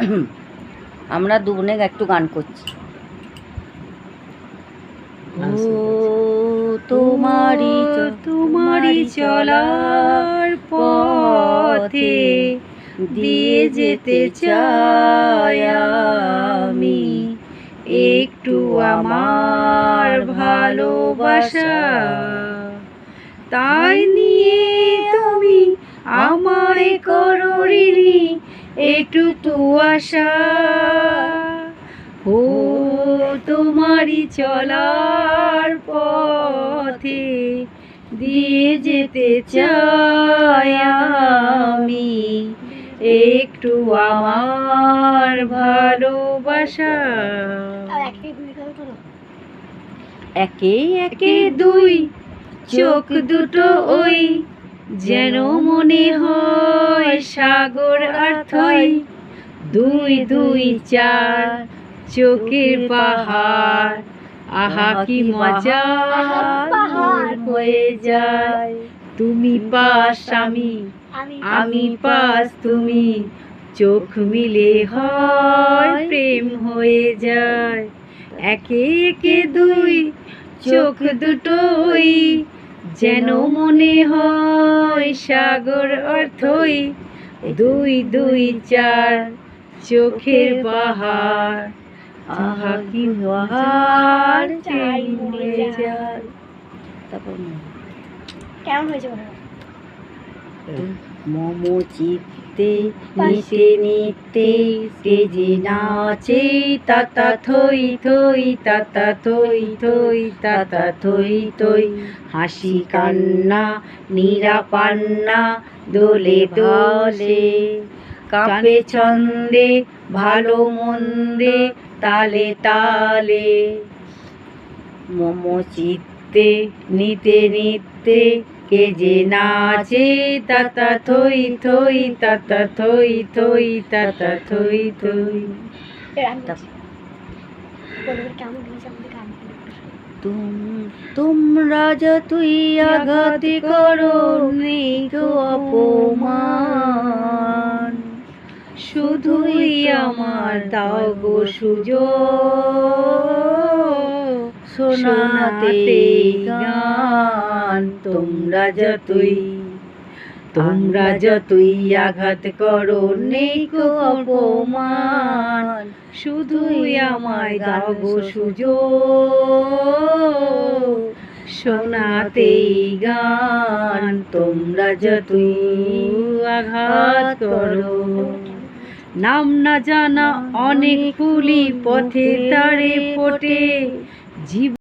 আমরা দু বোনে একটু গান করছি। চ- তোমারই চলার পথে দিয়ে যেতে চাই আমি। একটু আমার ভালোবাসা তাই নিয়ে একটু তু আশা। ও তোমারই চলার পথে দিয়ে যেতে চাই আমি। একটু আমার ভালোবাসা। একে একে দুই চোখ দুটো ওই যেন মনে হয়। সাগর আর থই দুই দুই চার, চোখের পাহাড়। আহা কি মজা পাহাড় হয়ে যায়। তুমি পাস আমি আমি পাস তুমি। চোখ মিলে হয়, প্রেম হয়ে যায়। একে একে দুই, চোখ দুটোই যেন মনে হয়। সাগর অর্থই দুই দুই চার চোখের পাহাড়। আহা কি বাহার চাই মরে যায়? তারপর কেমন হয়েছে বলো মম চিত্তে নিতে নিতে তেজে নাচে তাতা থই থই তাতা থই থই তাতা থই থই। হাসি কান্না নিরাপান্না দোলে দোলে কাঁপে ছন্দে ভালো মন্দে তালে তালে। মম চিত্তে নিতে নিতে কে যে নাচে তাতা থই থই তাতা থই থই তাতা থই থই। তোমরা যতই আঘাত করো নেই গো অপমান। শুধুই আমার দাও গো সুযোগ। শোনাতে গান তোমরা যতই তোমরা যতই আঘাত করো নেই অপমান শুধুই আমায় দাও গো সুযোগ। শোনাতেই গান তোমরা যতই আঘাত করো। নাম না জানা অনেক ফুলি পথে তারে ফোটে। জীব